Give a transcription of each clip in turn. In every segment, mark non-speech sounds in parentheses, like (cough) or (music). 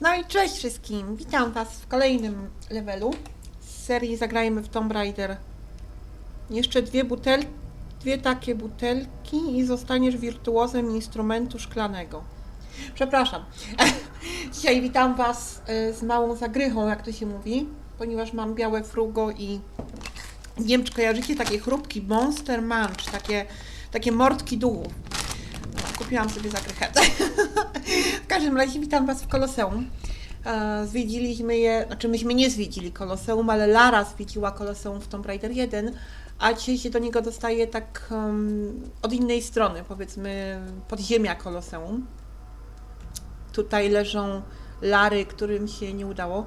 No i cześć wszystkim! Witam Was w kolejnym levelu z serii Zagrajmy w Tomb Raider. Jeszcze dwie butelki, dwie takie butelki i zostaniesz wirtuozem instrumentu szklanego. Przepraszam. (laughs) Dzisiaj witam Was e, z małą zagrychą, jak to się mówi, ponieważ mam białe frugo i nie wiem, czy kojarzycie takie chrupki Monster Munch, takie, takie mordki duchów. Kupiłam sobie zagrychę. (laughs) w każdym razie witam Was w Koloseum. E, Zwiedziliśmy je, znaczy myśmy nie zwiedzili Koloseum, ale Lara zwiedziła Koloseum w Tomb Raider 1, a dzisiaj się do niego dostaje tak em, od innej strony, powiedzmy podziemia Koloseum. Tutaj leżą Lary, którym się nie udało.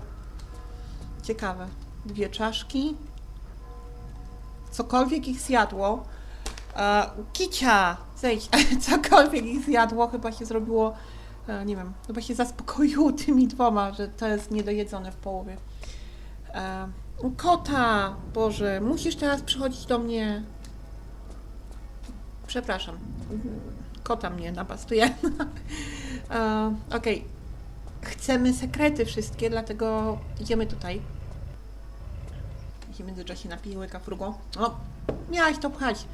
Ciekawe. Dwie czaszki. Cokolwiek ich zjadło. E, Kicia! Zejdź! (laughs) Cokolwiek ich zjadło, chyba się zrobiło, e, nie wiem, chyba się zaspokoiło (laughs) tymi dwoma, że to jest niedojedzone w połowie. E, kota! Boże, musisz teraz przychodzić do mnie. Przepraszam. Kota mnie napastuje. (laughs) e, Okej. Chcemy sekrety wszystkie, dlatego idziemy tutaj. I w międzyczasie napiję łyka. O! Miałaś to pchać.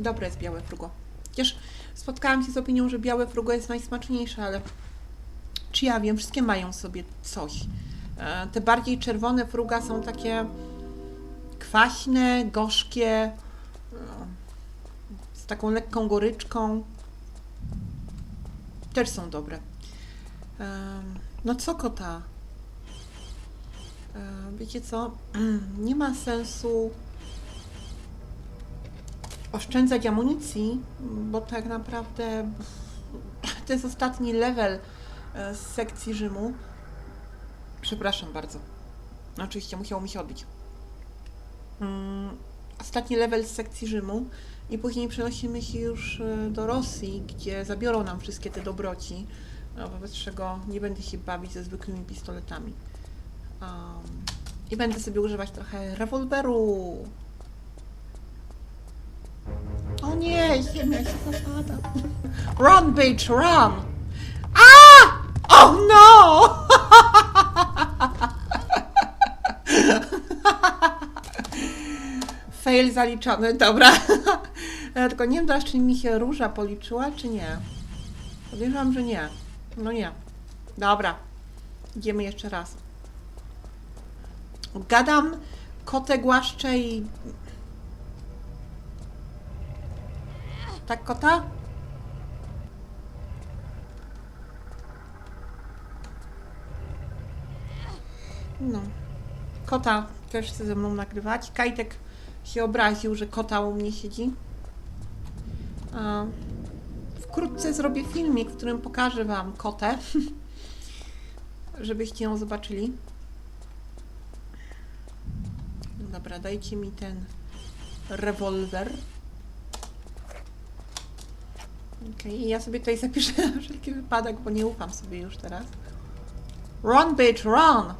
Dobre jest białe frugo. Chociaż spotkałam się z opinią, że białe frugo jest najsmaczniejsze, ale czy ja wiem, wszystkie mają sobie coś. E, Te bardziej czerwone fruga są takie kwaśne, gorzkie, e, z taką lekką goryczką. Też są dobre. Em, No co kota? E, Wiecie co? (clears throat) Nie ma sensu oszczędzać amunicji, bo tak naprawdę (laughs) to jest ostatni level e, z sekcji Rzymu. Przepraszam bardzo. Oczywiście musiało mi się odbić. Mm, Ostatni level z sekcji Rzymu i później przenosimy się już e, do Rosji, gdzie zabiorą nam wszystkie te dobroci, no, wobec czego nie będę się bawić ze zwykłymi pistoletami. Um, I będę sobie używać trochę rewolweru. O nie, ziemia się zapada. Run, bitch, run! A! Oh no! (laughs) Fail zaliczony, dobra. Ja Tylko nie wiem teraz, czy mi się róża policzyła, czy nie. Podejrzewam, że nie. No nie. Dobra. Idziemy jeszcze raz. Gadam, kotę głaszczę i... Tak, kota? No. Kota też chce ze mną nagrywać. Kajtek się obraził, że kota u mnie siedzi. A wkrótce zrobię filmik, w którym pokażę Wam kotę, (laughs) żebyście ją zobaczyli. Dobra, dajcie mi ten rewolwer. Okej, i ja sobie tutaj zapiszę na (laughs) wszelki wypadek, bo nie ufam sobie już teraz. Run, bitch, run!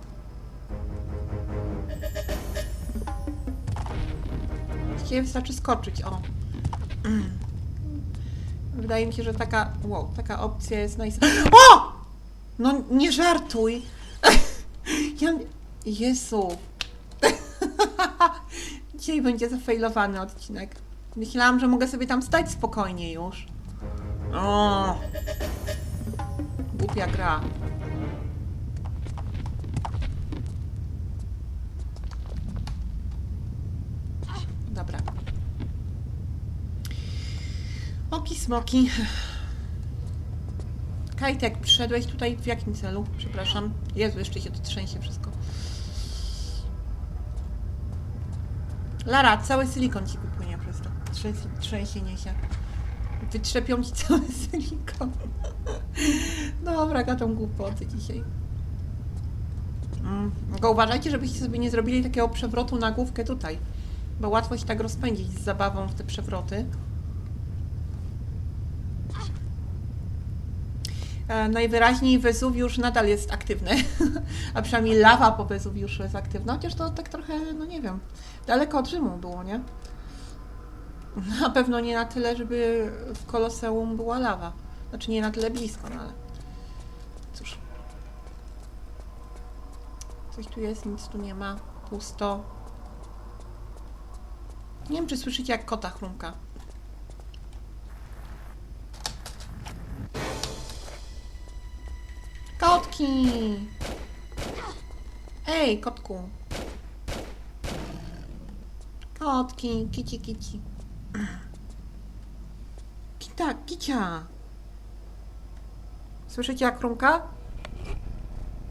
Właściwie wystarczy skoczyć, o. (clears throat) Wydaje mi się, że taka, wow, taka opcja jest naj... (gasps) O! No nie żartuj! (laughs) Ja... Jezu! (laughs) Dzisiaj będzie zafejlowany odcinek. Myślałam, że mogę sobie tam stać spokojnie już. O! Głupia gra. Dobra. Oki smoki. Kajtek, przyszedłeś tutaj w jakim celu? Przepraszam. Jezu, jeszcze się to trzęsie wszystko. Lara, cały silikon ci wypłynie przez to trzęs- trzęsienie się. Wytrzepią ci cały (laughs) silikon. Dobra, gadam głupoty dzisiaj. Mm, Tylko uważajcie, żebyście sobie nie zrobili takiego przewrotu na główkę tutaj. Bo łatwo się tak rozpędzić z zabawą w te przewroty. E, Najwyraźniej Wezuwiusz nadal jest aktywny, (laughs) a przynajmniej lawa po Wezuwiuszu jest aktywna, chociaż to tak trochę, no nie wiem, daleko od Rzymu było, nie? Na pewno nie na tyle, żeby w koloseum była lawa. Znaczy nie na tyle blisko, no ale cóż. Coś tu jest, nic tu nie ma. Pusto. Nie wiem, czy słyszycie jak kota chrumka. Kotki! Ej, kotku. Kotki, kici, kici. Kita, kicia. Słyszycie jak chrumka?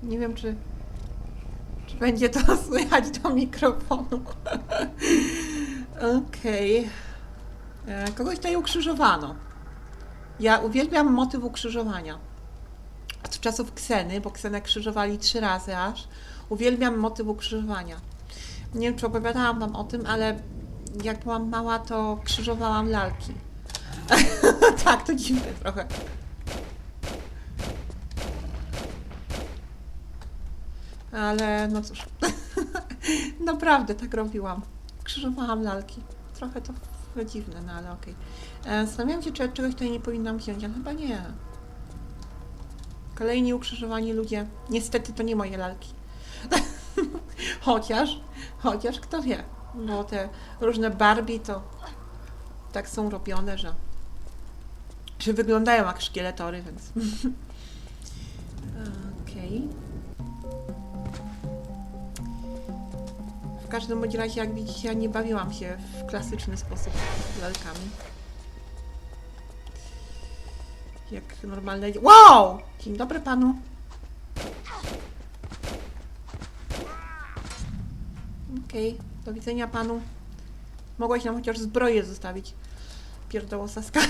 Nie wiem, czy, czy będzie to (laughs) słychać do mikrofonu. (laughs) Okej. E, Kogoś tutaj ukrzyżowano. Ja uwielbiam motyw ukrzyżowania. Od czasów Kseny, bo Ksenę krzyżowali trzy razy aż. Uwielbiam motyw ukrzyżowania. Nie wiem, czy opowiadałam Wam o tym, ale jak byłam mała, to krzyżowałam lalki. (laughs) tak, to dziwne trochę. Ale no cóż, (laughs) naprawdę tak robiłam. Krzyżowałam lalki. Trochę to dziwne, no ale okej. Okay. Zastanawiam się, czy ja czegoś tutaj nie powinnam wziąć, ale chyba nie. Kolejni ukrzyżowani ludzie. Niestety to nie moje lalki. (laughs) chociaż, chociaż kto wie. Bo te różne Barbie to tak są robione, że, że wyglądają jak szkieletory, więc. (laughs) Okej. W każdym bądź razie, jak widzicie, ja nie bawiłam się w klasyczny sposób z lalkami. Jak normalne. Wow! Dzień dobry panu. Okej, do widzenia panu. Mogłaś nam chociaż zbroję zostawić. Pierdoło Saska. Eee,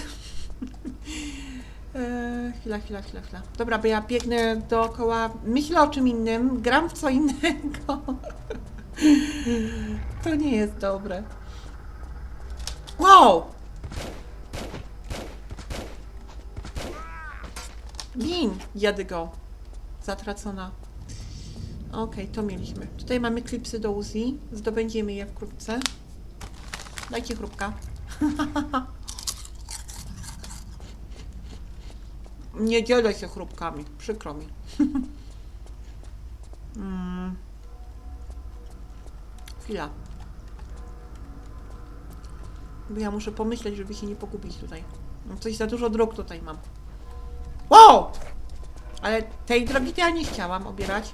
(laughs) chwila, chwila, chwila, chwila. Dobra, bo ja biegnę dookoła, myślę o czym innym, gram w co innego. (laughs) To nie jest dobre. Wow! Lin, jadę go. Zatracona. Okej, to mieliśmy. Tutaj mamy klipsy do Uzi. Zdobędziemy je wkrótce. Dajcie chrupka. (laughs) Nie dzielę się chrupkami. Przykro mi. (laughs) mm. Chwila. Bo ja muszę pomyśleć, żeby się nie pogubić tutaj. No, Coś za dużo dróg tutaj mam. Wow! Ale tej drogi to ja nie chciałam obierać.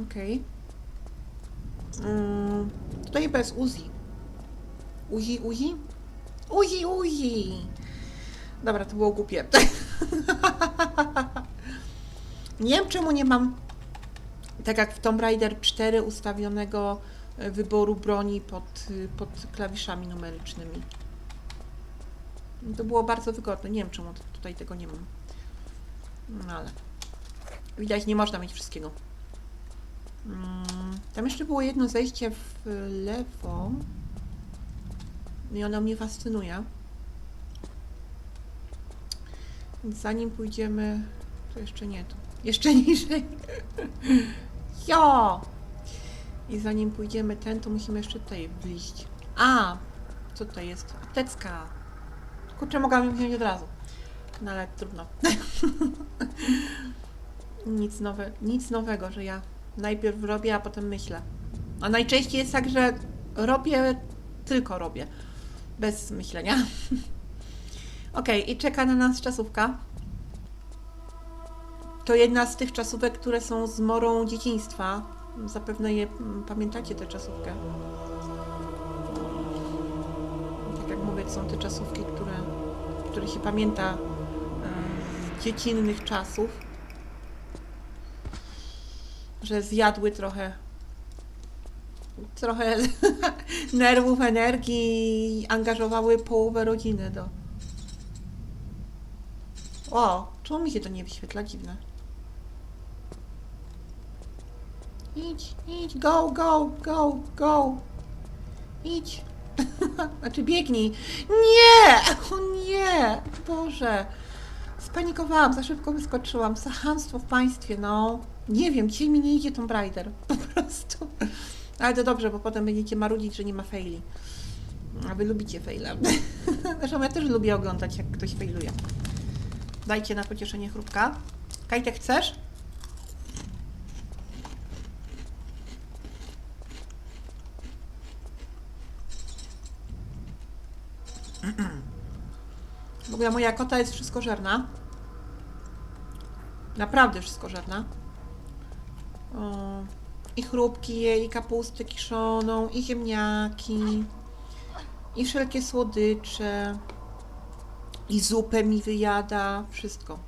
Okej. Mm, tutaj bez Uzi. Uzi, Uzi? Uzi, Uzi! Dobra, to było głupie. (laughs) nie wiem, czemu nie mam, tak jak w Tomb Raider 4, ustawionego e, wyboru broni pod, y, pod klawiszami numerycznymi. To było bardzo wygodne. Nie wiem, czemu tutaj tego nie mam. No ale widać, nie można mieć wszystkiego. Mm, Tam jeszcze było jedno zejście w lewo. I ono mnie fascynuje. Więc zanim pójdziemy... To jeszcze nie tu. Jeszcze (laughs) niżej. Jo! I zanim pójdziemy ten, to musimy jeszcze tutaj wliść. A! Co tutaj jest? Aptecka. Kurczę, mogłam ją wziąć od razu. No ale trudno. (laughs) nic, nowe, nic nowego, że ja najpierw robię, a potem myślę. A najczęściej jest tak, że robię, tylko robię. Bez myślenia. (laughs) Okej, i czeka na nas czasówka. To jedna z tych czasówek, które są zmorą dzieciństwa. Zapewne je mm, pamiętacie tę czasówkę. Tak jak mówię, to są te czasówki, które, które się pamięta e, z dziecinnych czasów. Że zjadły trochę trochę (laughs) nerwów, energii angażowały połowę rodziny do. O, czemu mi się to nie wyświetla? Dziwne. Idź, idź, go, go, go, go. Idź. (laughs) znaczy biegnij. Nie! O nie! Boże. Spanikowałam, za szybko wyskoczyłam. Sahanstwo w państwie, no. Nie wiem, dzisiaj mi nie idzie Tomb Raider. (laughs) Po prostu. Ale to dobrze, bo potem będziecie marudzić, że nie ma faili. A wy lubicie faile. (laughs) Zresztą ja też lubię oglądać, jak ktoś failuje. Dajcie na pocieszenie chrupka. Kajtek, chcesz? W ogóle moja kota jest wszystkożerna. Naprawdę wszystkożerna. I chrupki je, i kapustę kiszoną, i ziemniaki, i wszelkie słodycze, i zupę mi wyjada, wszystko.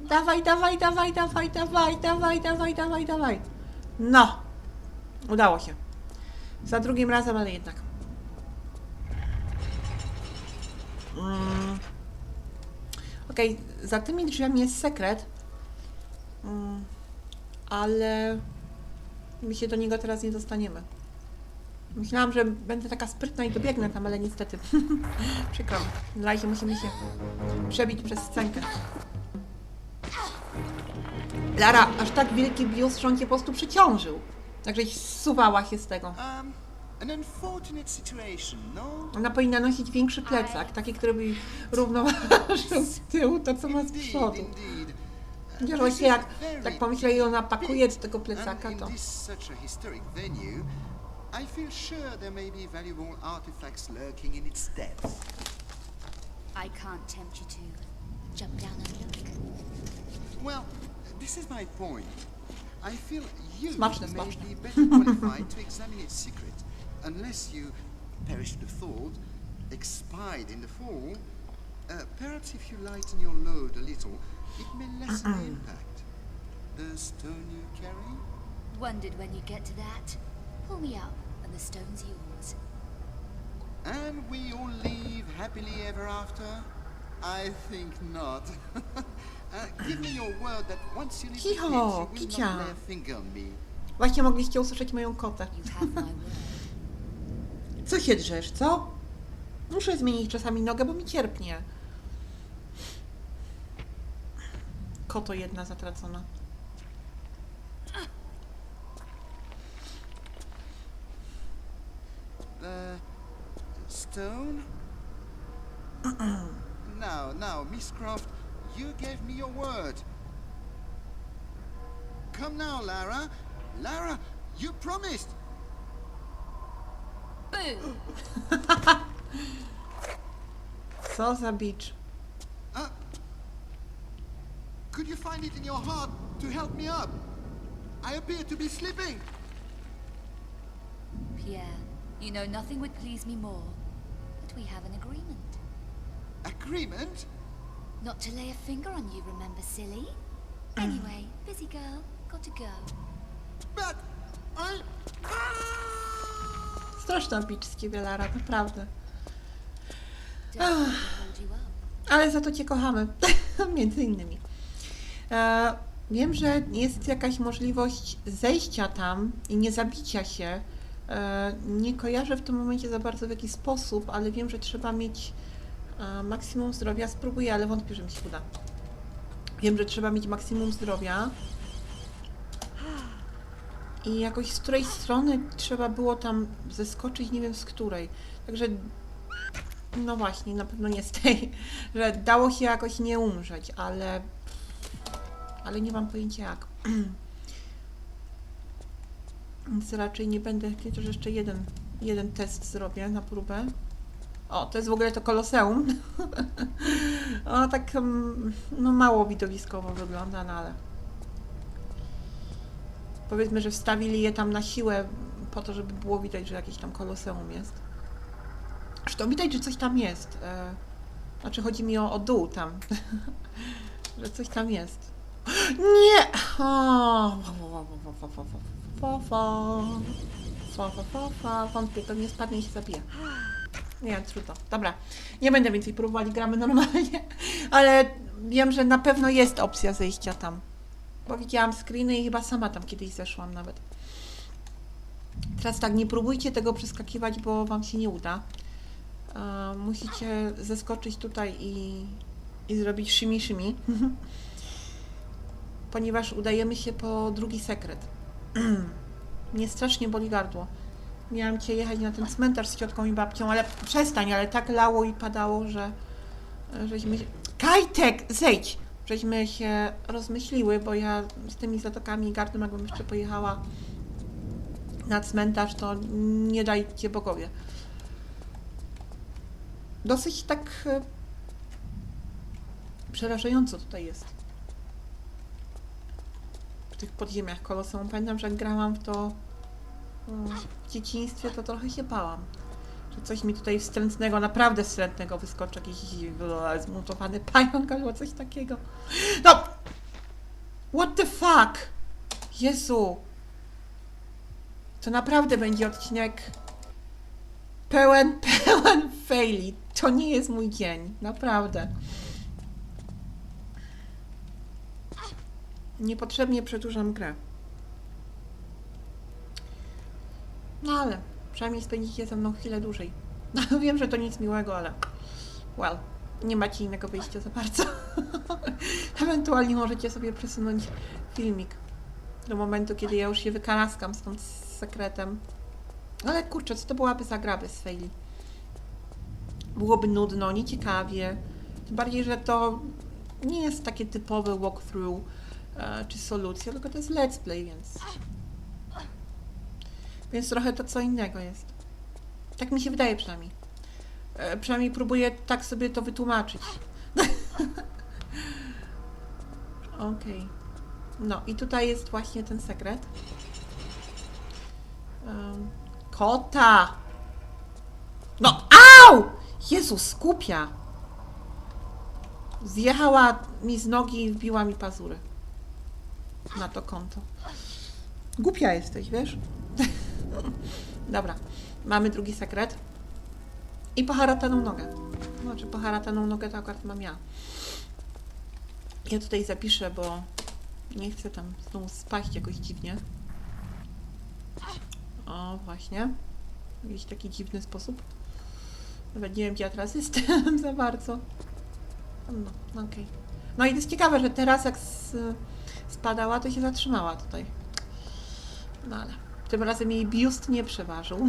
Dawaj, dawaj, dawaj, dawaj, dawaj, dawaj, dawaj, dawaj, dawaj. No! Udało się. Za drugim razem, ale jednak. Mm. Okej, za tymi drzwiami jest sekret. Mm. Ale my się do niego teraz nie dostaniemy. Myślałam, że będę taka sprytna i dobiegnę tam, ale niestety. (laughs) Przykro. mi. Na razie musimy się przebić przez scenkę. Lara, aż tak wielki biust, że on cię po prostu przyciążył. Także zsuwała się z tego. Um, no? Ona powinna nosić większy plecak, taki, który by równoważył z tyłu to, co ma z przodu. Chociaż właśnie jak tak pomyślę i ona pakuje do tego plecaka, to... I feel sure there may be valuable artifacts lurking in its depths. I can't tempt you to jump down and look. Well, this is my point. I feel you Smaczne, may smaczne. be better qualified to examine its secret, unless you perished the thought, expired in the fall. Uh, perhaps if you lighten your load a little, it may lessen the impact. The stone you carry? Wondered when you'd get to that. Pull me up, and the stone's yours. And we all live happily ever after? I think not. (laughs) uh, give me your word that once you leave the pit, Cicho, you will Kicia. not lay a finger on me. Właśnie mogliście usłyszeć moją kotę. You. Co się drzesz, co? Muszę zmienić czasami nogę, bo mi cierpnie. Koto jedna zatracona. The stone? (clears throat) now, now, Miss Croft, you gave me your word. Come now, Lara. Lara, you promised. Boo! (laughs) Co za bicz. Could you find it in your heart to help me up? I appear to be slipping. Pierre, you know nothing would please me more. But we have an agreement. Agreement? Not to lay a finger on you, remember, silly? Anyway, busy girl, got to go. But I. Straszna bicz z ciebie, Lara, naprawdę. Don't let me hold you up. Ale za to cię kochamy. Między innymi. E, wiem, że jest jakaś możliwość zejścia tam i nie zabicia się. E, nie kojarzę w tym momencie za bardzo w jaki sposób, ale wiem, że trzeba mieć e, maksimum zdrowia. Spróbuję, ale wątpię, że mi się uda. Wiem, że trzeba mieć maksimum zdrowia. I jakoś z której strony trzeba było tam zeskoczyć, nie wiem z której. Także no właśnie, na pewno nie z tej, że dało się jakoś nie umrzeć, ale ale nie mam pojęcia jak. (clears throat) Więc raczej nie będę, chociaż jeszcze jeden, jeden test zrobię na próbę. O, to jest w ogóle to koloseum. (laughs) o, tak mm, no mało widowiskowo wygląda, no ale powiedzmy, że wstawili je tam na siłę po to, żeby było widać, że jakieś tam koloseum jest. Zresztą widać, że coś tam jest. E, znaczy chodzi mi o, o dół tam. (laughs) że coś tam jest. Nie! Wątpię, to nie spadnie i się zabija. Nie, trudno. Dobra, nie będę więcej próbować, gramy normalnie, ale wiem, że na pewno jest opcja zejścia tam. Bo widziałam screeny i chyba sama tam kiedyś zeszłam nawet. Teraz tak, nie próbujcie tego przeskakiwać, bo Wam się nie uda. E, musicie zeskoczyć tutaj i, i zrobić szymi szymi. (laughs) Ponieważ udajemy się po drugi sekret. (clears throat) Mnie strasznie boli gardło. Miałam cię jechać na ten cmentarz z ciotką i babcią, ale przestań, ale tak lało i padało, że żeśmy się... Kajtek, zejdź! Żeśmy się rozmyśliły, bo ja z tymi zatokami i gardłem, jakbym jeszcze pojechała na cmentarz, to nie dajcie bogowie. Dosyć tak e, przerażająco tutaj jest. W tych podziemiach koloseum. Pamiętam, że jak grałam w to mm, w dzieciństwie, to trochę się bałam. Że coś mi tutaj wstrętnego, naprawdę wstrętnego wyskoczy, jakiś zmutowany pająk albo coś takiego. No! What the fuck? Jezu! To naprawdę będzie odcinek pełen, (laughs) pełen faili. To nie jest mój dzień, naprawdę. Niepotrzebnie przedłużam grę. No ale przynajmniej spędzicie ze mną chwilę dłużej. (laughs) No, wiem, że to nic miłego, ale well, nie macie innego wyjścia za bardzo. (laughs) Ewentualnie możecie sobie przesunąć filmik do momentu, kiedy ja już się wykaraskam stąd z sekretem. Ale kurczę, co to byłaby za gra bez faili? Byłoby nudno, nieciekawie. Tym bardziej, że to nie jest takie typowe walkthrough e, czy solucja, tylko to jest let's play, więc... Więc trochę to co innego jest. Tak mi się wydaje przynajmniej. E, przynajmniej próbuję tak sobie to wytłumaczyć. (laughs) Okej. No i tutaj jest właśnie ten sekret. Em, kota! No, au! Jezus, skupia! Zjechała mi z nogi i wbiła mi pazury. Na to konto. Głupia jesteś, wiesz? (laughs) Dobra, mamy drugi sekret. I poharataną nogę. Znaczy, poharataną nogę to akurat mam ja. Ja tutaj zapiszę, bo nie chcę tam znowu spaść jakoś dziwnie. O, właśnie. W jakiś taki dziwny sposób. Nawet nie wiem, gdzie ja teraz (laughs) jestem za bardzo. No, okej. No i to jest ciekawe, że teraz jak s- spadała, to się zatrzymała tutaj. No ale tym razem jej biust nie przeważył. (laughs)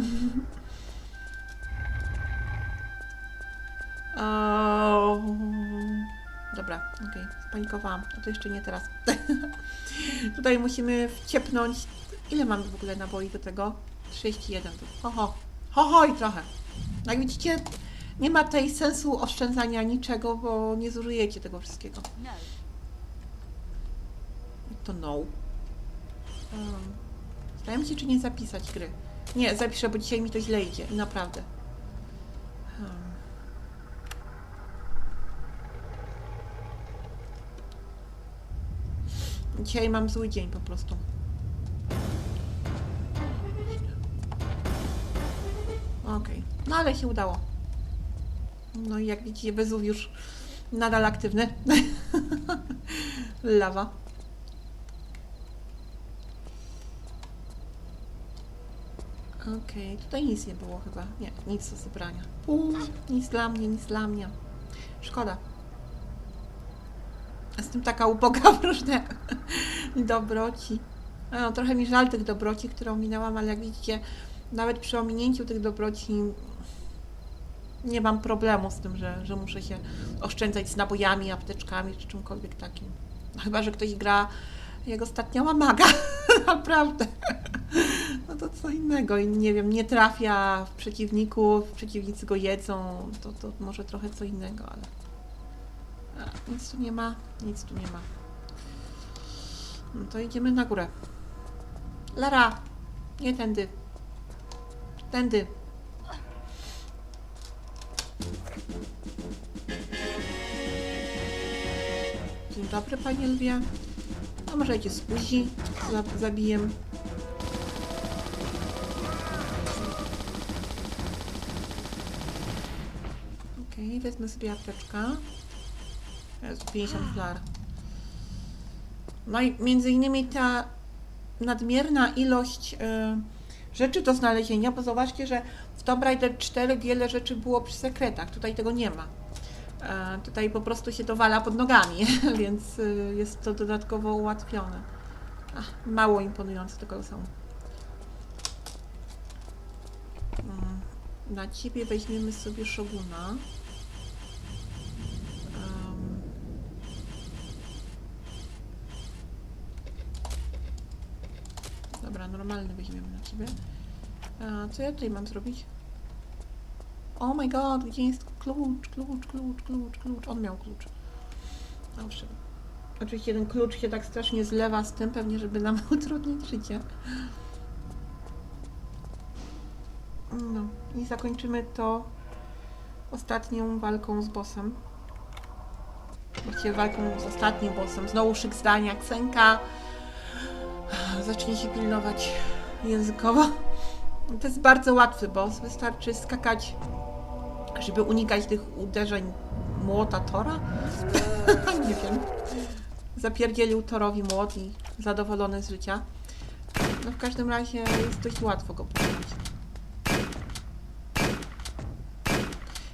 Dobra, okej, spanikowałam. No to jeszcze nie teraz. (laughs) Tutaj musimy wciepnąć. Ile mamy w ogóle naboi do tego? 31. to- Ho, ho. I trochę. Jak widzicie, nie ma tutaj sensu oszczędzania niczego, bo nie zużyjecie tego wszystkiego. To no. Um, się, czy nie zapisać gry. Nie, zapiszę, bo dzisiaj mi to źle idzie. I naprawdę. Um. Dzisiaj mam zły dzień po prostu. Okej. No ale się udało. No i jak widzicie, Wezuwiusz nadal aktywny. (laughs) Lawa. Okej, tutaj nic nie było chyba. Nie, nic do zebrania. Uuu, nic dla mnie, nic dla mnie. Szkoda. Jestem taka uboga w różne (laughs) dobroci. No, trochę mi żal tych dobroci, które ominęłam, ale jak widzicie, nawet przy ominięciu tych dobroci nie mam problemu z tym, że, że muszę się oszczędzać z nabojami, apteczkami czy czymkolwiek takim. No, chyba, że ktoś gra jak ostatnia łamaga. (laughs) Naprawdę. To co innego. I nie wiem, nie trafia w przeciwników, przeciwnicy go jedzą, to, to może trochę co innego, ale. A, nic tu nie ma, nic tu nie ma. No to idziemy na górę. Lara! Nie tędy. Tędy. Dzień dobry, panie lwie. A może cię spuzi, za- zabiję. Wezmę sobie apteczkę. Jest 50 flar. No i między innymi ta nadmierna ilość y, rzeczy do znalezienia, bo zobaczcie, że w Tomb Raider 4 wiele rzeczy było przy sekretach, tutaj tego nie ma. E, tutaj po prostu się to wala pod nogami, (laughs) więc y, jest to dodatkowo ułatwione. Ach, mało imponujące tego są. Mm, Na ciebie weźmiemy sobie Shoguna. Em, Dobra, normalny weźmiemy na ciebie. A co ja tutaj mam zrobić? Oh my god, gdzie jest klucz, klucz, klucz, klucz, klucz. On miał klucz. Dobrze. Oczywiście ten klucz się tak strasznie zlewa z tym, pewnie żeby nam (laughs) utrudnić życie. No i zakończymy to ostatnią walką z bossem. Właściwie walką z ostatnim bossem. Znowu szyk zdania. Ksenka zacznie się pilnować językowo. To jest bardzo łatwy boss. Wystarczy skakać, żeby unikać tych uderzeń młota Tora. (laughs) Nie wiem. Zapierdzielił Torowi młot i zadowolony z życia. No w każdym razie jest dość łatwo go pokonać.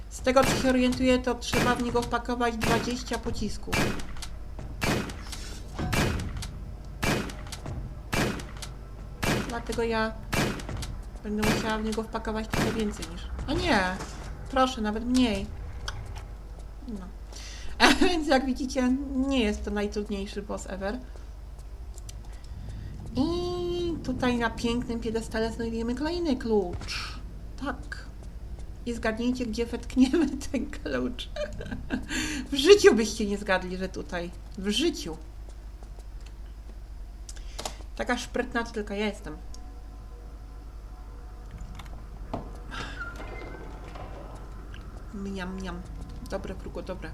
Z tego co się orientuję, to trzeba w niego wpakować 20 pocisków. Dlatego ja będę musiała w niego wpakować trochę więcej niż... A nie! Proszę, nawet mniej. No. A (laughs) więc jak widzicie, nie jest to najtrudniejszy boss ever. I tutaj na pięknym piedestale znajdujemy kolejny klucz. Tak. I zgadnijcie, gdzie wetkniemy (laughs) ten klucz. (laughs) W życiu byście nie zgadli, że tutaj. W życiu. Taka szprytna to tylko ja jestem. Mniam, mniam. Dobre, krugo, dobre.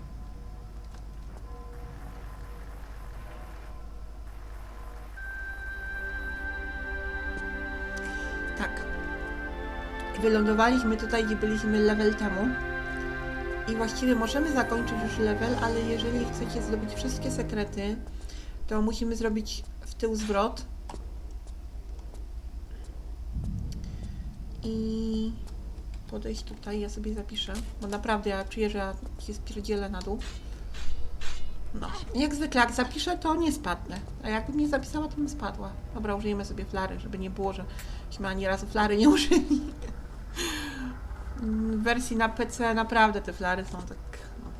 Tak. Wylądowaliśmy tutaj, gdzie byliśmy level temu. I właściwie możemy zakończyć już level, ale jeżeli chcecie zdobyć wszystkie sekrety, to musimy zrobić tył zwrot. I podejść tutaj, ja sobie zapiszę, bo naprawdę ja czuję, że się spierdzielę na dół. No, jak zwykle, jak zapiszę, to nie spadnę. A jakbym nie zapisała, to bym spadła. Dobra, użyjemy sobie flary, żeby nie było, żeśmy ani razu flary nie (laughs) użyli. W wersji na PC naprawdę te flary są tak no,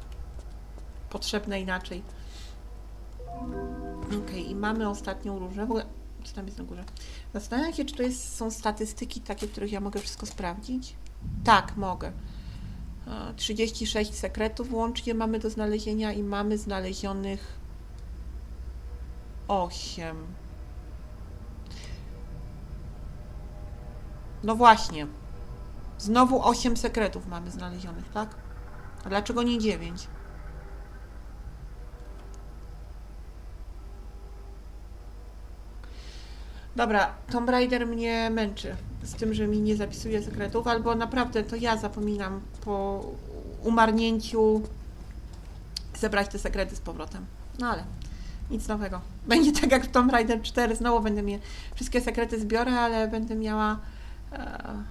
potrzebne inaczej. Okej, i mamy ostatnią różę. W ogóle, co tam jest na górze? Zastanawiam się, czy to jest, są statystyki takie, w których ja mogę wszystko sprawdzić. Tak, mogę. E, 36 sekretów łącznie mamy do znalezienia i mamy znalezionych 8. No właśnie. Znowu 8 sekretów mamy znalezionych, tak? A dlaczego nie 9? Dobra, Tomb Raider mnie męczy z tym, że mi nie zapisuje sekretów, albo naprawdę to ja zapominam po umarnięciu zebrać te sekrety z powrotem. No ale nic nowego. Będzie tak jak w Tomb Raider 4, znowu będę mieć wszystkie sekrety zbiorę, ale będę miała e,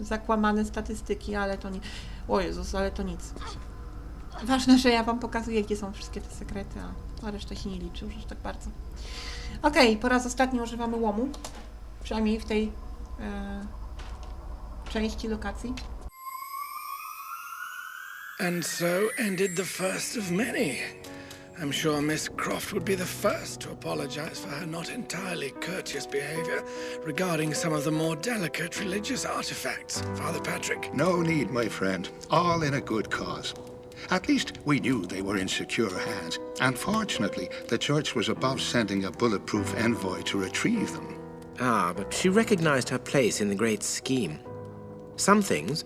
zakłamane statystyki, ale to nie... O Jezus, ale to nic. Ważne, że ja Wam pokazuję, gdzie są wszystkie te sekrety, a, a reszta się nie liczy już tak bardzo. Okej, po raz ostatni używamy łomu. Przynajmniej w tej e, części lokacji. And so ended the first of many. I'm sure Miss Croft would be the first to apologize for her not entirely courteous behavior regarding some of the more delicate religious artifacts, Father Patrick. No need, my friend. All in a good cause. At least we knew they were in secure hands. And fortunately, the church was above sending a bulletproof envoy to retrieve them. Ah, but she recognized her place in the great scheme. Some things,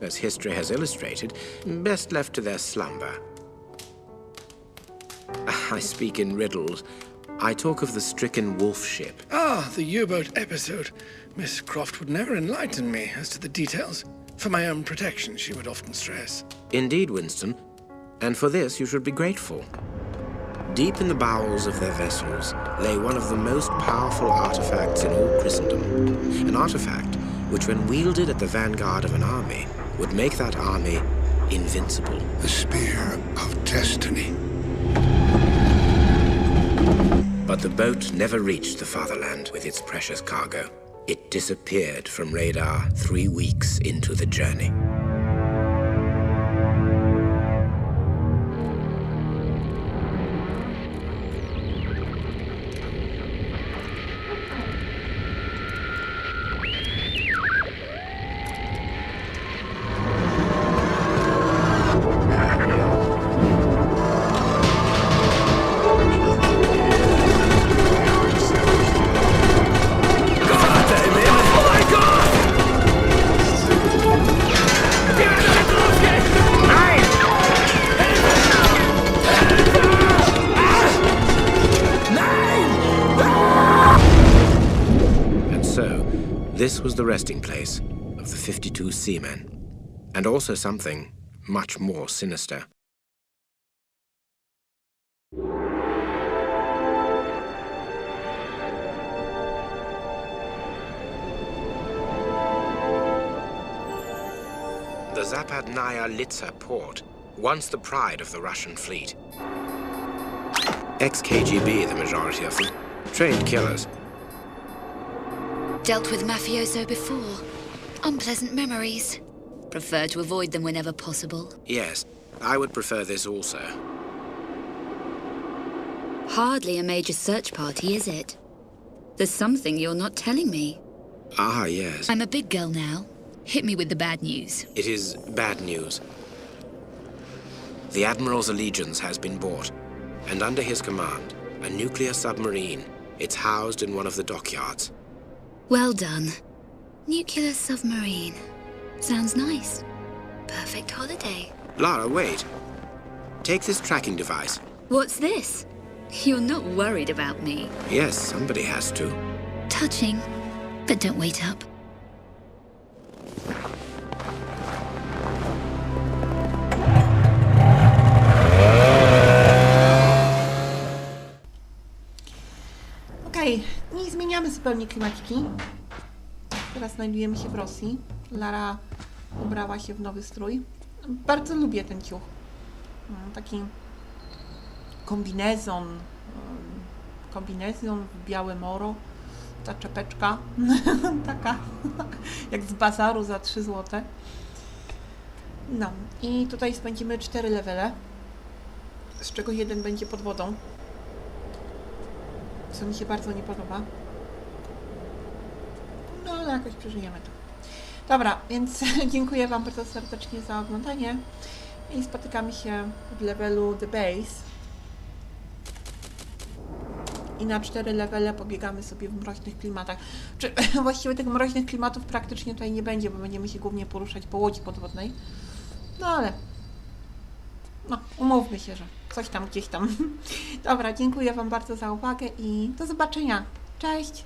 as history has illustrated, best left to their slumber. I speak in riddles. I talk of the stricken wolf ship. Ah, the U boat episode. Miss Croft would never enlighten me as to the details. For my own protection, she would often stress. Indeed, Winston, and for this you should be grateful. Deep in the bowels of their vessels lay one of the most powerful artifacts in all Christendom. An artifact which, when wielded at the vanguard of an army, would make that army invincible. The Spear of Destiny. But the boat never reached the fatherland with its precious cargo. It disappeared from radar three weeks into the journey. This was the resting place of the 52 seamen, and also something much more sinister. The Zapadnaya Litsa port, once the pride of the Russian fleet. Ex-KGB, the majority of them. Trained killers. Dealt with mafioso before. Unpleasant memories. Prefer to avoid them whenever possible. Yes, I would prefer this also. Hardly a major search party, is it? There's something you're not telling me. Ah, yes. I'm a big girl now. Hit me with the bad news. It is bad news. The Admiral's allegiance has been bought, and under his command, a nuclear submarine. It's housed in one of the dockyards. Well done. Nuclear submarine. Sounds nice. Perfect holiday. Lara, wait. Take this tracking device. What's this? You're not worried about me. Yes, somebody has to. Touching. But don't wait up. Zupełnie klimatyki. Teraz znajdujemy się w Rosji. Lara ubrała się w nowy strój. Bardzo lubię ten ciuch. Mm, Taki kombinezon. mm, Kombinezon w białe moro. Ta czepeczka. (laughs) Taka jak z bazaru za 3 złote. No i tutaj spędzimy 4 levele. Z czego jeden będzie pod wodą co mi się bardzo nie podoba. Jakoś przeżyjemy to. Dobra, więc (laughs) dziękuję Wam bardzo serdecznie za oglądanie i spotykamy się w levelu The Base. I na cztery levele pobiegamy sobie w mroźnych klimatach. Czy (laughs) właściwie tych mroźnych klimatów praktycznie tutaj nie będzie, bo będziemy się głównie poruszać po łodzi podwodnej. No ale no, umówmy się, że coś tam gdzieś tam. (laughs) Dobra, dziękuję Wam bardzo za uwagę i do zobaczenia. Cześć!